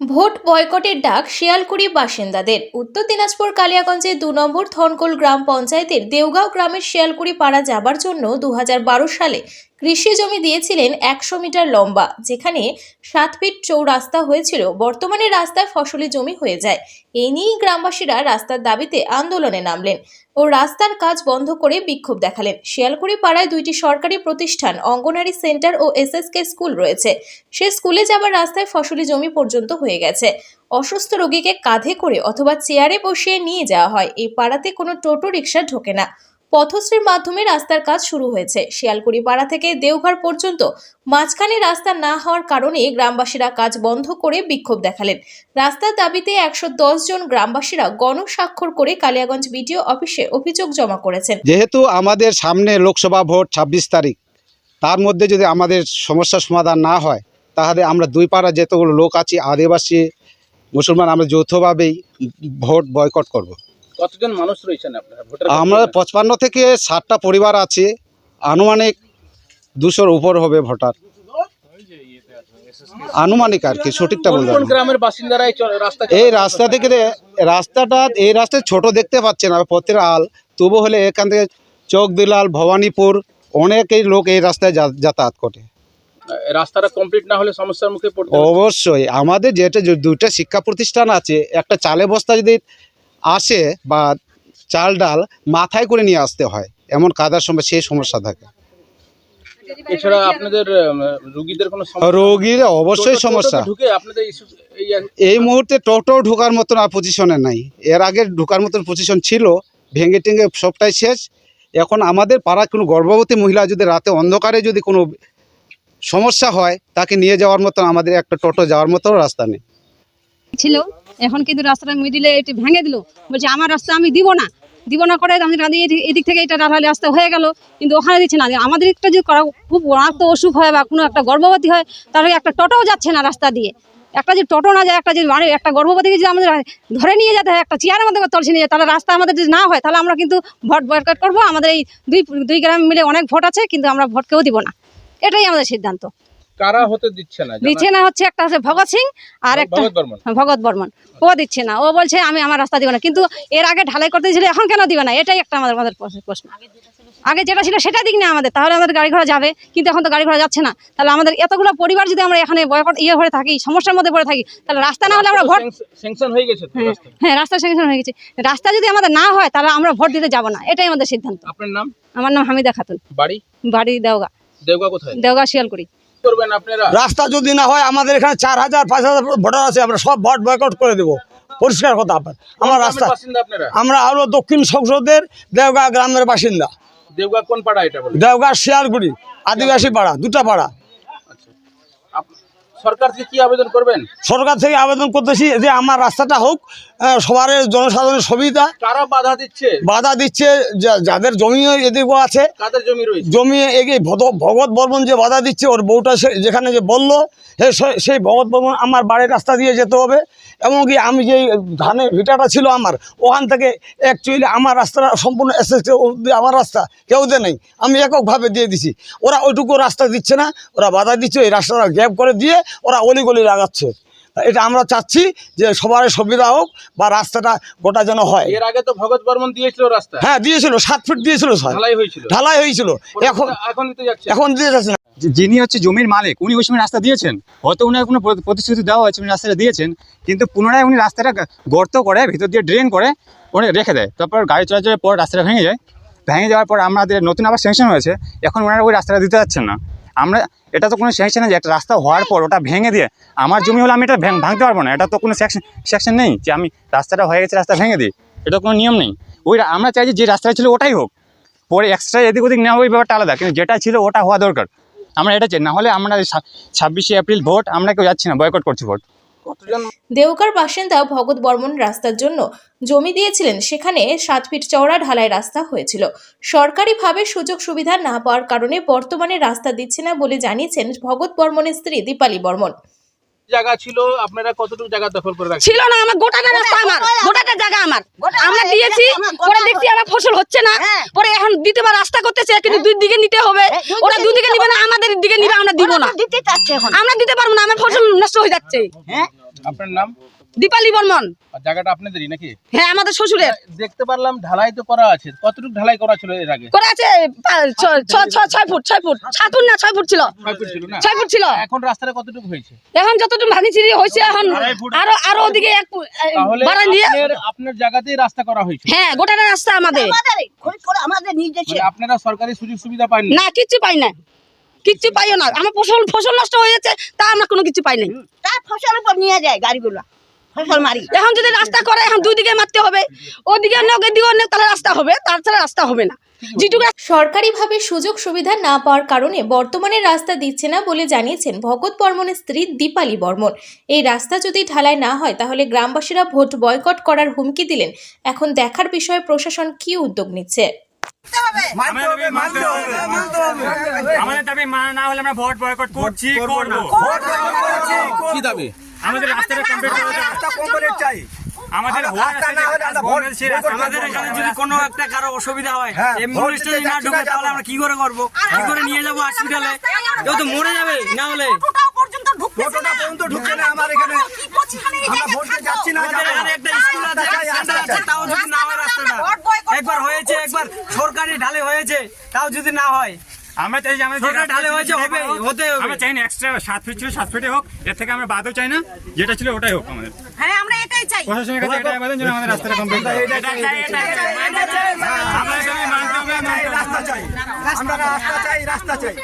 Vote বয়কটের ডাক শিয়ালকুড়ি বাসিন্দাদের। উত্তর দিনাজপুর কালিয়াগঞ্জে দু নম্বর থনকোল গ্রাম পঞ্চায়েতের দেওগাঁও গ্রামের শিয়ালকুড়ি পাড়া যাবার জন্য দু হাজার বারো সালে কৃষি জমি দিয়েছিলেন একশো মিটার লম্বা, যেখানে সাত ফিট চৌরাস্তা হয়েছিল। বর্তমানে রাস্তায় ফসলি জমি হয়ে যায়। এই নিয়েই গ্রামবাসীরা রাস্তার দাবিতে আন্দোলনে নামলেন ও রাস্তার কাজ বন্ধ করে বিক্ষোভ দেখালেন। শিয়ালকুড়ি পাড়ায় দুইটি সরকারি প্রতিষ্ঠান, অঙ্গনারী সেন্টার ও এসএসকে স্কুল রয়েছে। সে স্কুলে যাবার রাস্তায় ফসলি জমি পর্যন্ত হয়ে গেছে। অসুস্থ রোগীকে কাঁধে করে অথবা চেয়ারে বসিয়ে নিয়ে যাওয়া হয়। এই পাড়াতে কোনো টোটো রিক্সা ঢোকে না। পথশ্রীর মাধ্যমে রাস্তার কাজ শুরু হয়েছে। শিয়ালকুড়ি পাড়া থেকে দেওঘর পর্যন্ত মাঝখানে রাস্তা না হওয়ার কারণে গ্রামবাসীরা কাজ বন্ধ করে বিক্ষোভ দেখালেন। রাস্তার দাবিতে একশো জন গ্রামবাসীরা গণস্বাক্ষর করে কালিয়াগঞ্জ বিডিও অফিসে অভিযোগ জমা করেছেন। যেহেতু আমাদের সামনে লোকসভা ভোট ছাব্বিশ তারিখ, তার মধ্যে যদি আমাদের সমস্যার সমাধান না হয়, তাহলে আমরা দুই পাড়া যেতগুলো লোক আছি, আদিবাসী, মুসলমান, আমরা যৌথভাবেই ভোট বয়কট করব। কতজন মানুষ রয়েছেন আপনারা? ভোটার আমরা পঁচপান্ন থেকে ষাটটা পরিবার আছে। আনুমানিক দুশোর উপর হবে ভোটার। আনুমানিক আর কি সঠিকটা বলতে না। গ্রামের বাসিন্দারা এই রাস্তা এই রাস্তা থেকে রাস্তাটা এই রাস্তায় ছোট দেখতে পাচ্ছেন আর পথের আল। তবু হলে এখান থেকে চোখ দিলাল ভবানীপুর অনেকেই লোক এই রাস্তায় যাতায়াত করে। রাস্তাটা কমপ্লিট না হলে সমস্যার মুখে পড়তে হবে। অবশ্যই। আমাদের যেটা দুইটা শিক্ষা প্রতিষ্ঠান আছে একটা চালে বস্তা যদি আসে বা চাল ডাল মাথায় করে নিয়ে আসতে হয়। এমন কাদার সময় সেই সমস্যা থাকে। এছাড়া আপনাদের উম, কোনো রোগীর অবশ্যই সমস্যা। ঢুকে আপনাদের এই- মুহূর্তে টোটো ঢোকার মতন আর পজিশনে নাই। এর আগে ঢোকার মতন পজিশন ছিল ভেঙে টেঙে সবটাই শেষ। এখন আমাদের পাড়া কোনো গর্ভবতী মহিলা যদি রাতে অন্ধকারে যদি কোনো সমস্যা হয় তাকে নিয়ে যাওয়ার মতন আমাদের একটা টোটো যাওয়ার মতো রাস্তা নেই। ছিল, এখন কিন্তু রাস্তাটা মিডিলে এটি ভেঙে দিল। বলছে, আমার রাস্তা আমি দিব না। দিব না করে আমি এদিক- থেকে এটা ডালালি রাস্তা হয়ে গেল, কিন্তু ওখানে দিচ্ছে না। আমাদের একটা যদি করা খুব তো অসুখ হয় বা কোনো একটা গর্ভবতী হয়, তাহলে একটা টোটোও যাচ্ছে না রাস্তা দিয়ে। একটা যে টোটো না যায়, একটা যে বাড়ি একটা গর্ভবতীকে যদি আমাদের ধরে নিয়ে যেতে হয়, একটা চেয়ারের মধ্যে তলসে নিয়ে যায় তাহলে রাস্তা আমাদের যদি না হয়, তাহলে আমরা কিন্তু ভোট বয়কট করব। আমাদের এই দুই দুই গ্রাম মিলে অনেক ভোট আছে, কিন্তু আমরা ভোট কেউ দিব না। এটাই আমাদের সিদ্ধান্ত। কারা হতে দিচ্ছে না দিচ্ছে না হচ্ছে একটা হচ্ছে ভগৎ সিং আর একটা ভগৎ বর্মন। ও দিচ্ছে না। ও বলছে আমি আমার রাস্তা দিব না। কিন্তু এর আগে ঢালাই করতে দিয়েছিল এখন কেন দিবে না? এটাই একটা আমাদের আমাদের প্রশ্ন- আগে যেটা ছিল সেটা দিক না আমাদের তাহলে আমাদের গাড়ি ঘোড়া যাবে। কিন্তু এখন তো গাড়ি ঘোড়া যাচ্ছে না। তাহলে আমাদের এতগুলো পরিবার যদি আমরা এখানে বয়কট ইয়ে হয়ে থাকি সমস্যার মধ্যে পড়ে থাকি তাহলে রাস্তা না হলে আমরা ভোট স্যাংশন হয়ে গেছে হ্যাঁ রাস্তা। হ্যাঁ স্যাংশন হয়ে গেছে। রাস্তা যদি আমাদের না হয় তাহলে আমরা ভোট দিতে যাব না। এটাই আমাদের সিদ্ধান্ত। আপনার নাম? আমার নাম হামিদা খাতুন। বাড়ি? বাড়ি দেওগা। দেওগা কোথায়? দেওগা শিয়ালকুড়ি। করবেন আপনারা? রাস্তা যদি না হয় আমাদের এখানে চার হাজার পাঁচ হাজার ভোটার আছে আমরা সব ভোট বয়কট করে দেবো। পরিষ্কার কথা আপনার। আমার রাস্তা আমরা আরও দক্ষিণ সংসদের দেওগা গ্রামের বাসিন্দা। দেওগা কোন পাড়া এটা দেওগা শিয়ালগুড়ি আদিবাসী পাড়া দুটা পাড়া। সরকার থেকে কি আবেদন করবেন? সরকার থেকে আবেদন করতেছি যে আমার রাস্তাটা হোক সবার জনসাধারণের সুবিধা। কারা বাধা দিচ্ছে? বাধা দিচ্ছে যা- যাদের জমি এদিকেও আছে। তাদের জমি রয়েছে? জমি এগিয়ে ভদ- ভগৎ বর্মন যে বাধা দিচ্ছে ওর বউটা সে- যেখানে যে বলল সেই ভগৎ বর্মন আমার বাড়ির রাস্তা দিয়ে যেতে হবে। এমনকি আমি যে ধানের ভিটাটা ছিল আমার, ওখান থেকে অ্যাকচুয়ালি আমার রাস্তাটা সম্পূর্ণ এস আমার রাস্তা কেউ দে নেই। আমি এককভাবে দিয়ে দিছি। ওরা ওইটুকু রাস্তা দিচ্ছে না, ওরা বাধা দিচ্ছে ওই রাস্তাটা গ্যাপ করে দিয়ে ওরা অলিগলি লাগাচ্ছে। এটা আমরা চাচ্ছি যে সবার সুবিধা হোক বা রাস্তাটা গোটা যেন হয়। এর আগে তো ভগত বর্মন দিয়েছিল রাস্তা হ্যাঁ দিয়েছিল সাত ফিট দিয়েছিল স্যার। ঢালাই হয়েছিল। ঢালাই হয়েছিল। এখন এখন দিতে যাচ্ছে? এখন দিয়ে যাচ্ছে না। যিনি হচ্ছে জমির মালিক উনি ওই সময় রাস্তা দিয়েছেন। হয়তো উনার কোনো প্রতিশ্রুতি দেওয়া হয়েছে উনি রাস্তাটা দিয়েছেন। কিন্তু পুনরায় উনি রাস্তাটা গর্ত করে ভিতর দিয়ে ড্রেন করে উনি রেখে দেয়। তারপর গাড়ি চলাচলের পর রাস্তাটা ভেঙে যায়। ভেঙে যাওয়ার পর আমাদের নতুন আবার স্যাংশন হয়েছে। এখন ওনারা ওই রাস্তাটা দিতে যাচ্ছেন না। আমরা, এটা তো কোনো স্যাংশন নেই যে একটা রাস্তা হওয়ার পর ওটা ভেঙে দিয়ে আমার জমি হলে আমি এটা ভেঙ- ভাঙতে পারব না। এটা তো কোনো সেকশন সেকশন নেই যে আমি রাস্তাটা হয়ে গেছে, রাস্তা ভেঙে দিই এটা কোনো নিয়ম নেই। ওই আমরা চাই যে যে রাস্তাটা ছিল ওটাই হোক। পরে এক্সট্রা এদিক ওদিক নেওয়া ওই ব্যাপারটা আলাদা, কিন্তু যেটা ছিল ওটা হওয়া দরকার। আমরা এটা চাই, না হলে আমরা ছাব্বিশে এপ্রিল ভোট, আমরা কেউ যাচ্ছি না বয়কট করছি ভোট। কতজন? দেওকার বাসিন্দা ভগৎ বর্মন রাস্তার জন্য জমি দিয়েছিলেন। সেখানে সাত ফিট চওড়া ঢালাই রাস্তা হয়েছিল। সরকারিভাবে সুযোগ সুবিধা না পাওয়ার কারণে বর্তমানে রাস্তা দিচ্ছে না বলে জানিয়েছেন ভগৎ বর্মনের স্ত্রী দীপালি বর্মন। জায়গা ছিল আপনারা কতটুকু জায়গা দখল করে রাখছেন? ছিল না আমার গোটা রাস্তা আমার। গোটাটা জায়গা আমার। আমরা দিয়েছি পরে দেখছি আমার। ফসল হচ্ছে না। পরে এখন দিতে দ্বিতীয়বার রাস্তা করতেছে কিন্তু দুই দিকে নিতে হবে। ওরা দুই দিকে নিবে না আমাদের দিকে নিবে আমরা দিব না। আমরা দিতে পারব না আমার ফসল নষ্ট হয়ে যাচ্ছে। আপনার নাম? দীপালি বর্মন। আর জায়গাটা আপনাদেরই নাকি? হ্যাঁ আমাদের শ্বশুরের। দেখতে পারলাম ঢালাই তো করা আছে। কতটুকু ঢালাই করা ছিল এর আগে? করে আছে ছয় ফুট ছয় ফুট। সাত ফুট না ছয় ফুট ছিল। ছয় ফুট ছিল না? ছয় ফুট ছিল। এখন রাস্তাটা কতটুকু হয়েছে? এখন যতটুকু হয়েছে এখন আরও আরও ওদিকে এক বাড়ান দিয়ে আপনার আপনার জায়গাতেই রাস্তা করা হয়েছে? হ্যাঁ গোটা রাস্তা আমাদের। আমাদের নিজস্ব মানে আপনারা সরকারি সুযোগ সুবিধা পাননি? না কিচ্ছু পাই না কিচ্ছু পাইও না। আমার ফসল ফসল নষ্ট হয়ে যাচ্ছে তা আমরা কোনো কিছু পাই নাই। ফসল উপর নিয়ে যায় গাড়িগুলো ফসল মারি। এখন যদি রাস্তা করে এখন দুই দিকে মারতে হবে। ওদিকে নেক তাহলে রাস্তা হবে তাছাড়া রাস্তা হবে না। সরকারিভাবে সুযোগ সুবিধা না পাওয়ার কারণে বর্তমানে রাস্তা দিচ্ছে না বলে জানিয়েছেন ভগৎ বর্মনের স্ত্রী দীপালি বর্মন। এই রাস্তা যদি ঢালাই না হয় তাহলে গ্রামবাসীরা ভোট বয়কট করার হুমকি দিলেন। এখন দেখার বিষয়ে প্রশাসন কি উদ্যোগ নিচ্ছে? আমাদের দাবি মানা না হলে আমরা ভোট বয়কট করছি করব। কি দাবি? আমাদের রাস্তাটা কমপ্লিট চাই। আমাদের আমাদের এখানে যদি কোনো একটা কারও অসুবিধা হয় যদি না ঢুকে তাহলে আমরা কি করে করব? কি করে নিয়ে যাব হসপিটালে কেউ তো মরে যাবে না। হলে। পর্যন্ত পর্যন্ত ঢুকছে না আমার এখানে। আমরা ভোট যাচ্ছি না একটা স্কুল আছে আছে তাও যদি না সরকারি ঢালে হয়েছে তাও যদি না হয়। আমরা চাই যে আমাদের ঢালে হয়েছে হবে হতে আমরা হবে। চাই না এক্সট্রা সাত ফিট ছিল সাত ফিটে হোক এর থেকে আমরা বাদও চাই না যেটা ছিল ওটাই হোক আমাদের। হ্যাঁ আমরা এটাই চাই। প্রশাসনের কাছে এটাই আবেদন যেন আমাদের রাস্তাটা কমপ্লিট আমরা এখানে মানতে হবে মানতে রাস্তা চাই রাস্তা চাই রাস্তা চাই।